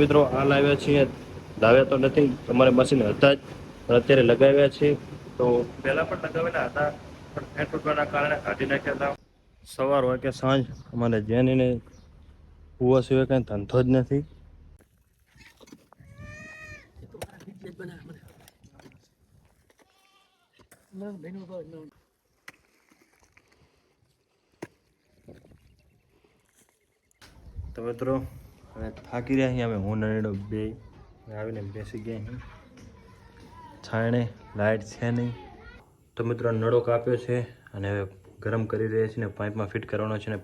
મિત્રો આ લાવ્યા છીએ. લાવ્યા તો નથી તમારે મશીન હતા જ. પણ અત્યારે લગાવ્યા છે. તો પહેલા પણ લગાવેલા હતા, પણ ફેટ તૂટવાના કારણે કાઢી નાખ્યા હતા. સવાર હોય કે સાંજ, અમારે જેનીને કુવા સિવાય કંઈ ધંધો જ નથી. તો મિત્રો હવે થાકી રહ્યા અહીં અમે. હું નરેડો બે. આવીને બેસી ગયા છાણે લાઇટ છે નહીં. તો મિત્રો, નળો કાપ્યો છે અને હવે ગરમ કરી રહ્યા છીએ ને પાઇપમાં ફિટ કરવાનો છે ને.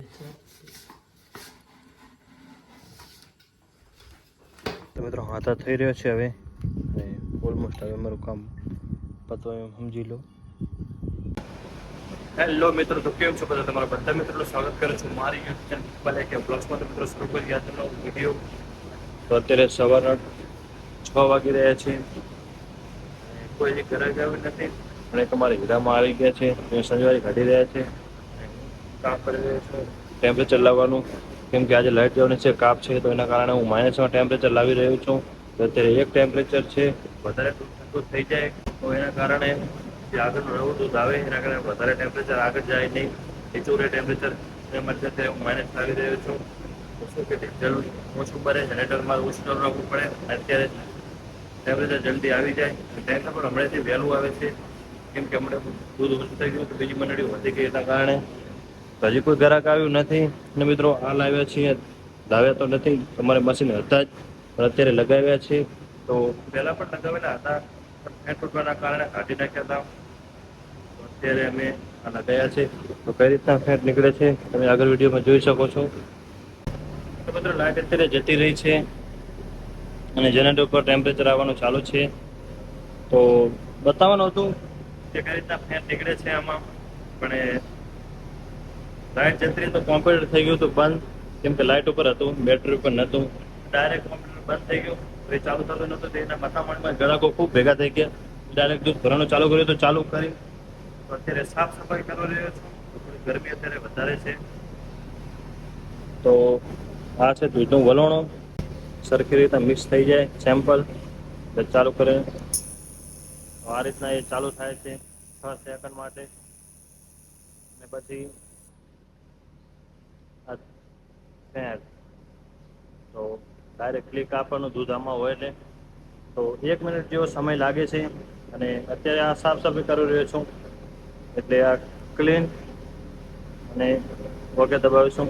તો મિત્રો, હાથા થઈ રહ્યો છે હવે. અને ઓલમોસ્ટ હવે અમારું કામ પતવા સમજી લો. હેલો મિત્રો, તો કેમ છો બધા તમારા બધા મિત્રો સ્વાગત કરું છું મારી યુટ્યુબ ચેનલ ભલે કે બ્લોગ્સમાં તો મિત્રો શરૂ કરી આજનો વીડિયો તો અત્યારે સવારના છ વાગી રહ્યા છે. કોઈ ઘરે આવ્યું નથી. અને અમારા હીરામાં આવી ગયા છે. સંજવારી કાઢી રહ્યા છે. કામ કરી રહ્યા છે. ટેમ્પરેચર લાવવાનું કેમ કે આજે લાઇટ જવાની છે, કાપ છે, તો એના કારણે હું માઇનસમાં ટેમ્પરેચર લાવી રહ્યો છું. તો અત્યારે એક ટેમ્પરેચર છે. વધારે ઠંડુ થઈ જાય તો એના કારણે જે આગળનું નવું દૂધ આવે એના કારણે વધારે ટેમ્પરેચર આગળ જાય નહીં. નીચું રહે ટેમ્પરેચર એ અત્યારે હું માઇનસ કરી રહ્યો છું. શું કે ડીઝલ ઓછું પડે જનરેટરમાં ઓછું રાખવું પડે. અત્યારે ટેમ્પરેચર જલ્દી આવી જાય. ટેન્શન પણ હમણાંથી વહેલું આવે છે. કેમ કે હમણાં દૂધ ઓછું થઈ ગયું તો બીજી મંડળી વધી ગઈ એના કારણે હજી કોઈ ગ્રાહક આવ્યું નથી. અને મિત્રો, આ લાવ્યા છીએ. લાવ્યા તો નથી. તમારે મશીન હતા જ. પણ અત્યારે લગાવ્યા છે. તો પહેલાં પણ લગાવેલા હતા. ફેટ કારણે કાઢી નાખ્યા હતા. અત્યારે અમે આના ગયા છે. તો કઈ રીતના ફેટ નીકળે છે, તમે આગળ વિડીયોમાં જોઈ શકો છો. મિત્રો લાઇટ અત્યારે જતી રહી છે અને જનરેટર ઉપર ટેમ્પરેચર આવવાનું ચાલુ છે. તો બતાવવાનું હતું કે કઈ રીતના ફેટ નીકળે છે આમાં, પણ લાઇટ જતી રહી તો કોમ્પ્યુટર થઈ ગયું હતું બંધ, કેમ કે લાઇટ ઉપર હતું, બેટરી ઉપર નહોતું. ડાયરેક્ટ કોમ્પ્યુટર બંધ થઈ ગયું એ ચાલુ થતું નહોતું, તો એના મથામણમાં ગ્રાહકો ખૂબ ભેગા થઈ ગયા. ડાયરેક્ટ દૂધ ભરવાનું ચાલુ કર્યું તો ચાલુ કરી. તો અત્યારે સાફ સફાઈ કરવા રહ્યો છું? ગરમી અત્યારે વધારે છે. તો આ છે દૂધનું વલણો. સરખી રીતે મિક્સ થઈ જાય સેમ્પલ ચાલુ કરે. આ રીતના એ ચાલુ થાય છે, છ સેકન્ડ માટે. અને પછી તો ડાયરેક્ટ ક્લિક આપવાનું દૂધ આમાં હોય એટલે. તો એક મિનિટ જેવો સમય લાગે છે. અને અત્યારે આ સાફ સફાઈ કરી રહ્યો છું. એટલે આ ક્લીન અને ઓકે દબાવીશું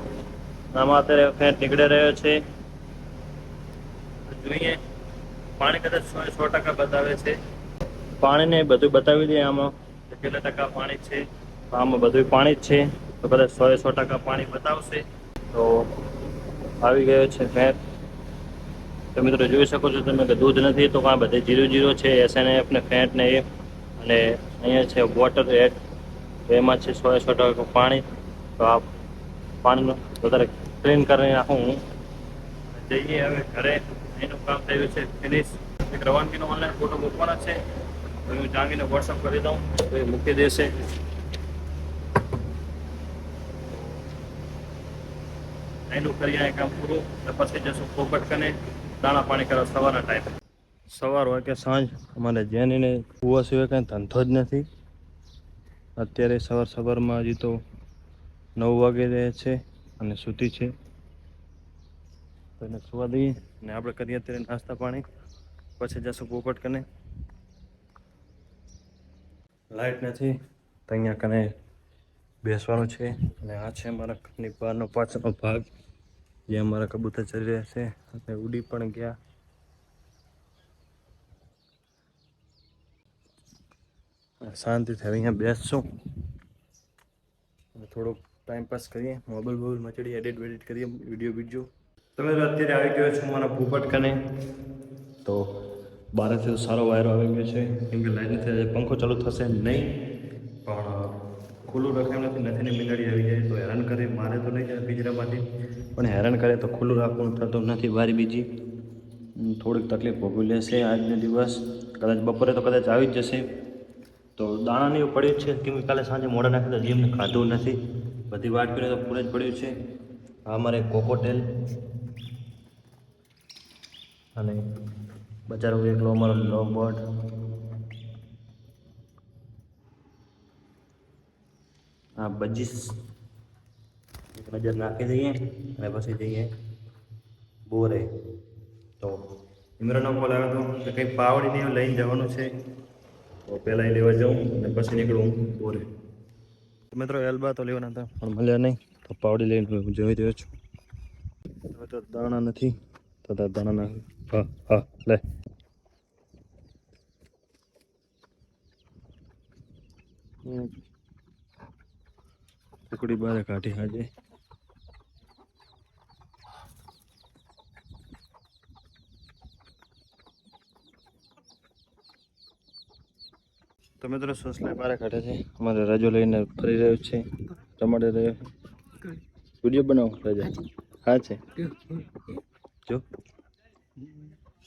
આમાં અત્યારે ફેટ નીકળી રહ્યો છે. જોઈએ. પાણી કદાચ સો સો ટકા બતાવે છે. પાણીને બધું બતાવી દે આમાં. કેટલા ટકા પાણી છે. આમાં બધું પાણી જ છે. તો કદાચ સો સો ટકા પાણી બતાવશે. તો આવી ગયો છે ફેટ તો મિત્રો જોઈ શકો છો તમે કે દૂધ નથી તો કાં બધે જીરો જીરો છે. એસએનએફ ને ફેટ ને એ. અને અહીંયા છે વોટર એડ એમાં છે સો સો ટકા પાણી. તો આ પાણીનું વધારે ક્લીન કરી નાખું હું. જઈએ હવે ઘરે. એનું કામ થયું છે ફિનિશ એક રવાનગીનો ઓનલાઈન ફોટો મૂકવાનો છે. તો હું જાગીને વોટ્સઅપ કરી દઉં. તો એ મૂકી દેશે. એનું કરીએ આ કામ પૂરું. તો પછી જશું પોપટ કને દાણા પાણી કરવા સવારના ટાઈમ સવાર હોય કે સાંજ. અમારે જેનીને કુવા સિવાય કાંઈ ધંધો જ નથી. અત્યારે સવાર સવારમાં હજી તો નવ વાગે રહે છે અને સૂતી છે. તો એને સુવા દઈએ અને આપણે કરીએ અત્યારે નાસ્તા પાણી. પછી જશું પોપટ કને. લાઇટ નથી. તો અહીંયા કને બેસવાનું છે અને આ છે અમારા ઘરની બહારનો પાછળનો ભાગ. જે અમારા કબૂતર ચડી રહ્યા છે. અને ઉડી પણ ગયા. શાંતિથી અહીંયા બેસશું. થોડોક ટાઈમ પાસ કરીએ. મોબાઈલ બોબાઈલ મચડી એડિટ વેડિટ કરીએ વીડિયો વીડિયો તમે અત્યારે આવી ગયો છો મારા ભૂપટ કને તો બહારથી તો સારો વાયરો આવી ગયો છે. કેમ કે લાઈન નથી પંખો ચાલુ થશે નહીં. પણ ખુલ્લું રખાય નથી નથી ને મીંડાળી આવી જાય, તો હેરાન કરે. મારે તો નહીં જાય પિંજરામાંથી. પણ હેરાન કરે તો ખુલ્લું રાખવાનું થતું નથી વારી બીજી. થોડીક તકલીફ ભોગવી લેશે આજનો દિવસ. કદાચ બપોરે તો કદાચ આવી જ જશે. તો દાણાની એવું પડ્યું છે. કેમ કાલે સાંજે મોડા નાખી તો જીમને ખાધું નથી. બધી વાટ કરીને તો પૂરે જ પડ્યું છે. આ અમારે કોકોટેલ અને બચારો એકલો અમારો લો બોર્ડ આ બજીસ. નજર નાખી દઈએ અને પછી જઈએ બોરે. તો ઇમરાનો કોલ આવ્યો હતો કે કંઈ પાવડી નહીં લઈને જવાનું છે. તો પહેલાં એ લેવા જાઉં અને પછી નીકળું બોરે. મિત્રો એલ્બા તો લેવાના હતા પણ મળ્યા નહીં. તો પાવડી લઈને હું જોઈ રહ્યો છું. હવે તો દાણા નથી. તો દાણા ના હા હા લે. હમ. ટુકડી બારે કાઢી હાજે મિત્રો સોસલા બારે કાઢે છે. અમારે રજો લઈને ફરી રહ્યો છે. ટમાટર રહ્યો વીડિયો બનાવો રજા. હા છે. જો.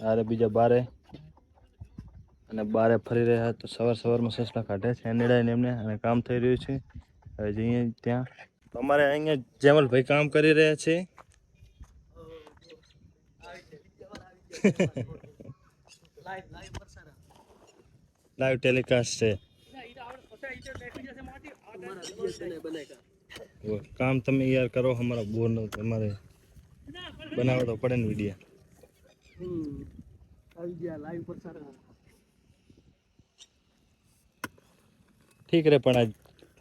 આરે બીજા બારે. અને બારે ફરી રહ્યા તો સવાર સવારમાં સસલા કાઢે છે. નિડાઈને એમને અને કામ થઈ રહ્યું છે. હવે જઈએ ત્યાં. અમારે અહીંયા જેમલભાઈ કામ કરી રહ્યા છે. લાઈવ. લાઈવ ટેલિકાસ્ટ છે. કામ તમે યાર કરો, અમારા બોર નો તમારે બનાવો તો પડે ને વિડીયા ઠીક રે, પણ આજ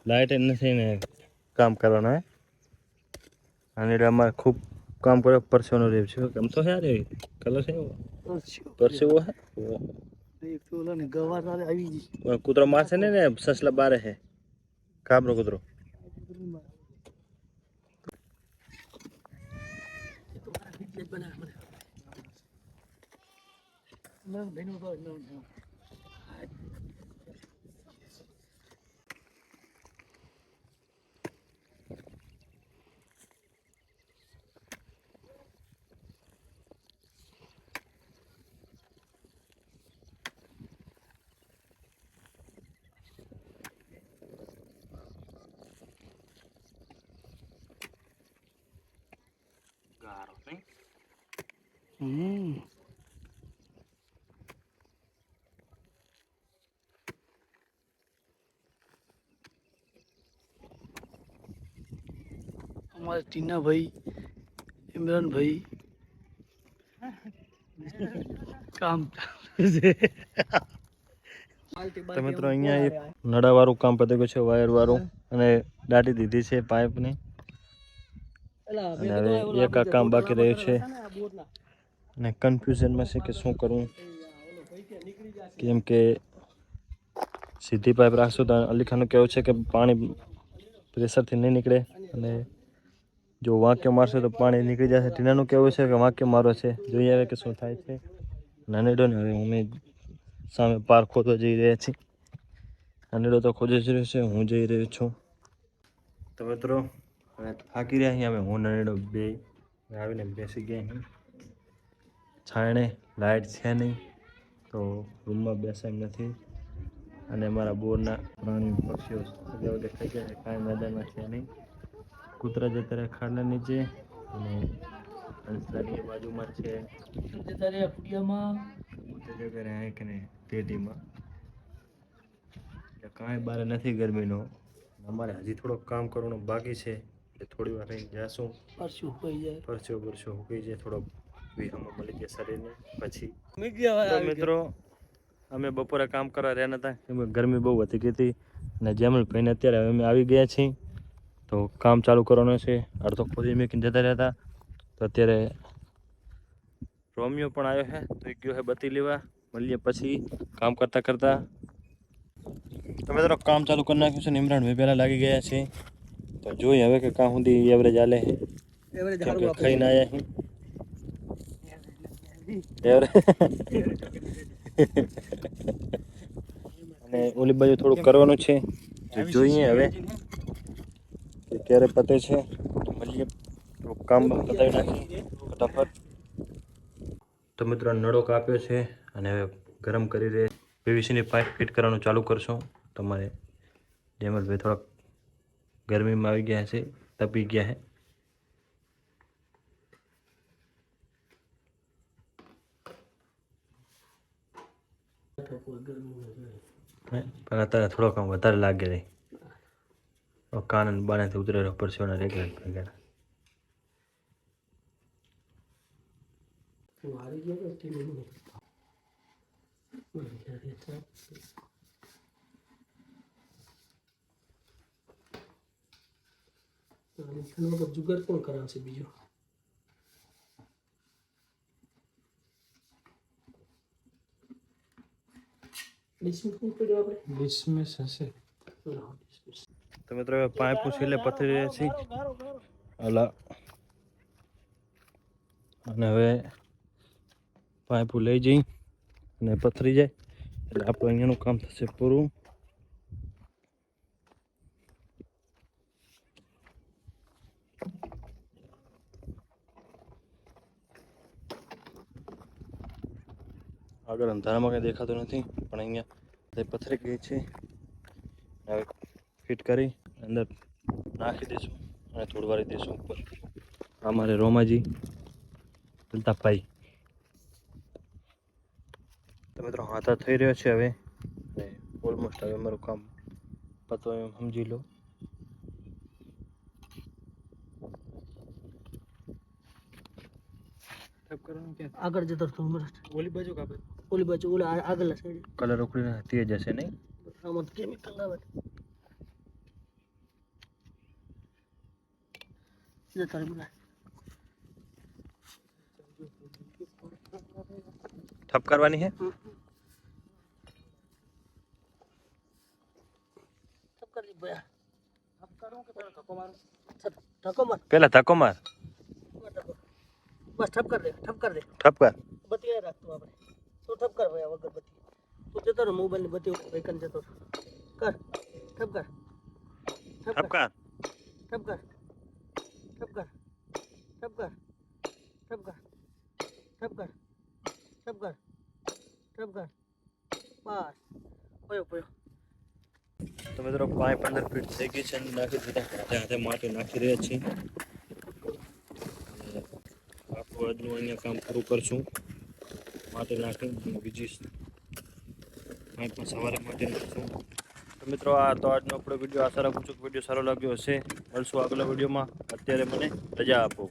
લાઇટ નથી ને કામ કરવાનું, હે? અને એટલે અમારે ખૂબ કામ કરે પરસેવાનું રેવ છે. કેમ તો હે રે કલર છે પરસેવો હે? ઓય કૂતરો મારશે ને ને સસલા બારે હે. કાબરો કૂતરો. ગારો હમ ભાઈ ઇમરાન ભાઈ કામ છે. મિત્રો અહીંયા એક નડાવાળું કામ પતી ગયું છે વાયરવાળું. અને દાટી દીધી છે પાઇપની. અને એક આ કામ બાકી રહ્યું છે. અને કન્ફ્યુઝનમાં છે કે શું કરવું કેમ કે સીધી પાઇપ રાખશું તો અલીખાનું કહેવું છે કે પાણી પ્રેશરથી નહીં નીકળે અને જો વાંક્યો મારશો તો પાણી નીકળી જશે. ટીનાનું કહેવું છે કે વાંક્યો મારો છે. જોઈએ હવે કે શું થાય છે. નાનેડો ને હવે અમે સામે પાર ખોદવા જઈ રહ્યા છીએ નાનેડો તો ખોદી જ રહ્યો છે, હું જઈ રહ્યો છું. તો મિત્રો, હવે થાકી રહ્યા છીએ અમે. હું, નાનેડો, બે. આવીને બેસી ગયા છાયણે લાઇટ છે નહીં તો રૂમમાં બેસાય નથી. અને અમારા બોરના પ્રાણી પક્ષીઓ સગા દેખાઈ ગયા છે કાંઈ મેદાનમાં છે નહીં. કૂતરા જતા રહ્યા ખાડલા નીચે અને હંસલાની બાજુમાં છે. કૂતરા જતા રહ્યા એક ને પેટીમાં. કાંઈ બારે નથી ગરમીનો. અમારે હજી થોડોક કામ કરવાનું બાકી છે એટલે થોડી વાર રહીને જાશું. પરસ્યો પરસ્યો ઉગી જાય થોડોક વિરામો મળી ગયા શરીરને. પછી મિત્રો અમે બપોરે કામ કરવા રહ્યા નતા કેમ ગરમી બહુ વધી ગઈ હતી અને જેમલભાઈને અત્યારે હવે અમે આવી ગયા છીએ. તો કામ ચાલુ કરવાનું છે. અડધો ખોદી મેકીને જતા રહ્યા હતા. તો અત્યારે રોમિયો પણ આવ્યો છે તો એ ગયો છે બત્તી લેવા. મળીએ પછી કામ કરતાં કરતાં. તો મિત્રો કામ ચાલુ કરી નાખ્યું છે. ને ઇમરાનભાઈ પહેલાં લાગી ગયા છે. તો જોઈએ હવે કે કાં સુધી એવરેજ હાલે. એવરેજ ખાઈને આવ્યા છીએ અને ઓલી બાજુ થોડુંક કરવાનું છે. જોઈએ હવે. કે ક્યારે પતે છે. તો મળીએ. કામ પતાવી નાખીએ. ફટાફટ તો મિત્રો નળો કાપ્યો છે અને હવે ગરમ કરી રહે. પીવીસીની પાઇપ ફિટ કરવાનું ચાલુ કરશું. તમારે જેમલભાઈ થોડાક ગરમીમાં આવી ગયા છે. તપી ગયા છે. પણ અત્યારે થોડોક આમ વધારે લાગે રહી કાન બાનેથી ઉતરેલો પરસેવાના રેગલા ભેગા. જુગાર કોણ કરાવશે બીજો? ડિસમિસ હશે. તો મિત્રો હવે પાઇપ છેલ્લે પથરી રહ્યા છે અલા. અને હવે પાઇપ લઈ જઈ અને પથરી જાય. એટલે આપણું અહીંયાનું કામ થશે પૂરું. આગળ અંધારામાં કંઈ દેખાતું નથી, પણ અહીંયા પથરી ગઈ છે. હવે ફિટ કરી અંદર નાખી દઈશું અને થોડવારી વાર દઈશું ઉપર. અમારે રોમાજી લતાભાઈ તો મિત્રો, હાથા થઈ રહ્યો છે હવે. ઓલમોસ્ટ હવે અમારું કામ પતો એમ સમજી લો. કરવાનું કે આગળ જતો તો ઓલી બાજુ કાપે ઓલી બાજુ ઓલા આગળ સાઈડ કલર ઉખડીને તે જશે નહીં આમાં કેમિકલ આવે સીધા તારે બોલા ठप करवानी है ठप कर ली बया ठप करूँ कि पहले धक्को मारूं पहले धक्को मार બસ ઠપ કર દે ઠપ કર દે. ઠપ કર બત્તી આ રાખતું આપણે. તું ઠપ કર ભાઈ વગર બત્તી. તું જતો રહો મોબાઈલની બત્તી વેકન જતો. કર ઠપ કર ઠપ કર ઠપ કર ઠપ કર ઠપ કર ઠપ કર ઠપ કર ઠપ કર ઠપ કર બસ. પયો પયો તો મિત્રો પાંચ પંદર ફીટ થઈ ગઈ છે નાખી દીધા. હાથે હાથે માટી નાખી રહ્યા છીએ. આજનું અહીંયા કામ પૂરું કરશું. માટે નાખી બીજી પણ સવારે માટે નાખશું. તો મિત્રો, આ તો આજનો આપણો વીડિયો આશા રાખું છું કે વીડિયો સારો લાગ્યો હશે. મળશું આગલા વિડીયોમાં અત્યારે મને રજા આપો.